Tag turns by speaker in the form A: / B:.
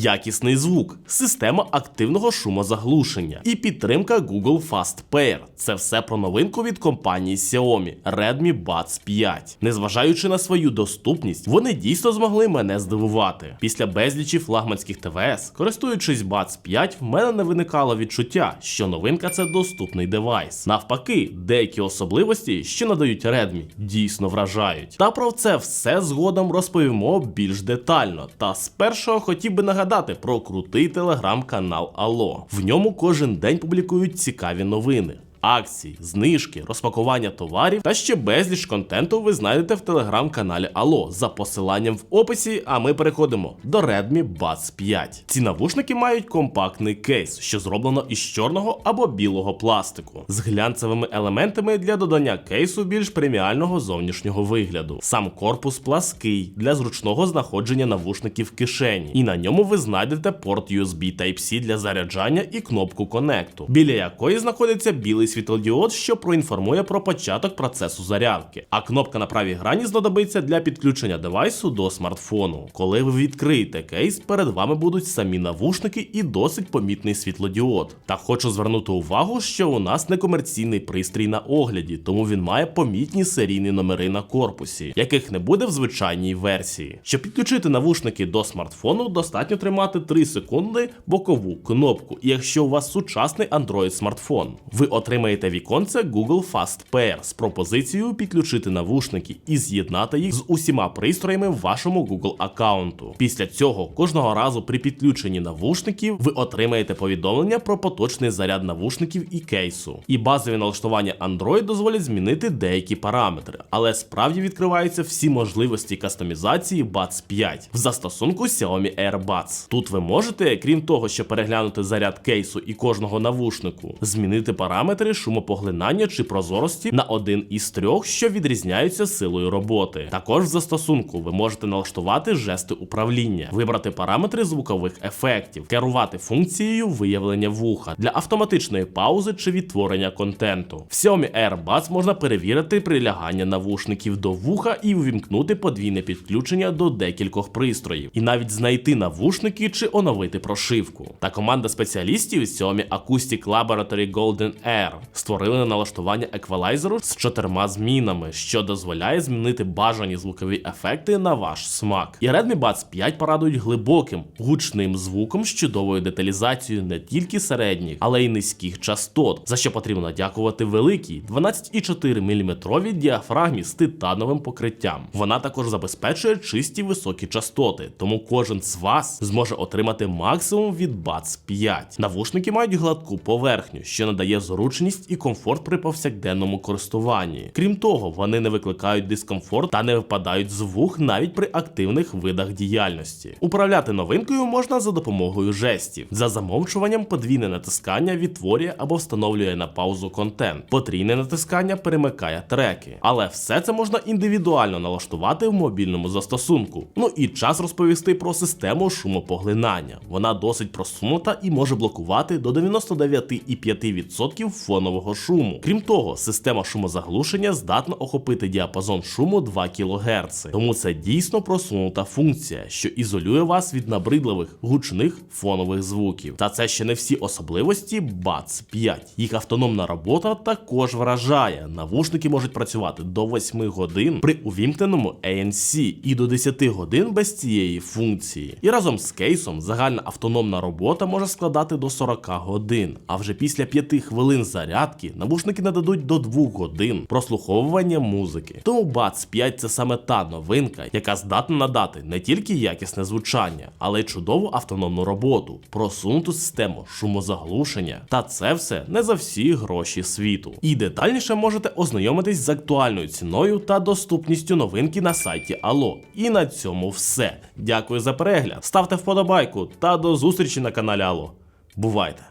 A: якісний звук, система активного шумозаглушення і підтримка Google Fast Pair. Це все про новинку від компанії Xiaomi Redmi Buds 5. Незважаючи на свою доступність, вони дійсно змогли мене здивувати. Після безлічі флагманських ТВС, користуючись Buds 5, в мене не виникало відчуття, що новинка це доступний девайс. Навпаки, деякі особливості, що надають Redmi, дійсно вражають. Та про це все згодом розповімо більш детально. Та спершу хотів би нагадати про крутий телеграм-канал Ало. В ньому кожен день публікують цікаві новини. Акції, знижки, розпакування товарів та ще безліч контенту ви знайдете в телеграм-каналі Алло за посиланням в описі. А ми переходимо до Redmi Buds 5. Ці навушники мають компактний кейс, що зроблено із чорного або білого пластику, з глянцевими елементами для додання кейсу більш преміального зовнішнього вигляду. Сам корпус плаский для зручного знаходження навушників в кишені, і на ньому ви знайдете порт USB Type-C для заряджання і кнопку конекту, біля якої знаходиться білий світлодіод, що проінформує про початок процесу зарядки. А кнопка на правій грані знадобиться для підключення девайсу до смартфону. Коли ви відкриєте кейс, перед вами будуть самі навушники і досить помітний світлодіод. Та хочу звернути увагу, що у нас не комерційний пристрій на огляді, тому він має помітні серійні номери на корпусі, яких не буде в звичайній версії. Щоб підключити навушники до смартфону, достатньо тримати 3 секунди бокову кнопку. Якщо у вас сучасний Android смартфон, ви отримаєте віконце Google Fast Pair з пропозицією підключити навушники і з'єднати їх з усіма пристроями вашому Google аккаунту. Після цього кожного разу при підключенні навушників ви отримаєте повідомлення про поточний заряд навушників і кейсу. І базові налаштування Android дозволять змінити деякі параметри, але справді відкриваються всі можливості кастомізації Buds 5 в застосунку Xiaomi AirBuds. Тут ви можете, крім того, що переглянути заряд кейсу і кожного навушнику, змінити параметри шумопоглинання чи прозорості на один із трьох, що відрізняються силою роботи. Також в застосунку ви можете налаштувати жести управління, вибрати параметри звукових ефектів, керувати функцією виявлення вуха для автоматичної паузи чи відтворення контенту. В Xiaomi AirBuds можна перевірити прилягання навушників до вуха і увімкнути подвійне підключення до декількох пристроїв, і навіть знайти навушники чи оновити прошивку. Та команда спеціалістів з Xiaomi Acoustic Laboratory Golden Air створили налаштування еквалайзеру з чотирма змінами, що дозволяє змінити бажані звукові ефекти на ваш смак. І Redmi Buds 5 порадують глибоким, гучним звуком з чудовою деталізацією не тільки середніх, але й низьких частот, за що потрібно дякувати великій 12,4 мм діафрагмі з титановим покриттям. Вона також забезпечує чисті високі частоти, тому кожен з вас зможе отримати максимум від Buds 5. Навушники мають гладку поверхню, що надає зручність і комфорт при повсякденному користуванні. Крім того, вони не викликають дискомфорт та не випадають з вух навіть при активних видах діяльності. Управляти новинкою можна за допомогою жестів. За замовчуванням подвійне натискання відтворює або встановлює на паузу контент. Потрійне натискання перемикає треки. Але все це можна індивідуально налаштувати в мобільному застосунку. Ну і час розповісти про систему шумопоглинання. Вона досить просунута і може блокувати до 99,5% фонового шуму. Крім того, система шумозаглушення здатна охопити діапазон шуму 2 кГц. Тому це дійсно просунута функція, що ізолює вас від набридливих гучних фонових звуків. Та це ще не всі особливості Buds 5. Їх автономна робота також вражає. Навушники можуть працювати до 8 годин при увімкненому ANC і до 10 годин без цієї функції. І разом з кейсом загальна автономна робота може складати до 40 годин. А вже після 5 хвилин зарядки навушники нададуть до 2 годин прослуховування музики. Тому Buds 5 це саме та новинка, яка здатна надати не тільки якісне звучання, але й чудову автономну роботу, просунуту систему шумозаглушення. Та це все не за всі гроші світу. І детальніше можете ознайомитись з актуальною ціною та доступністю новинки на сайті Allo. І на цьому все. Дякую за перегляд. Ставте вподобайку та до зустрічі на каналі Allo. Бувайте!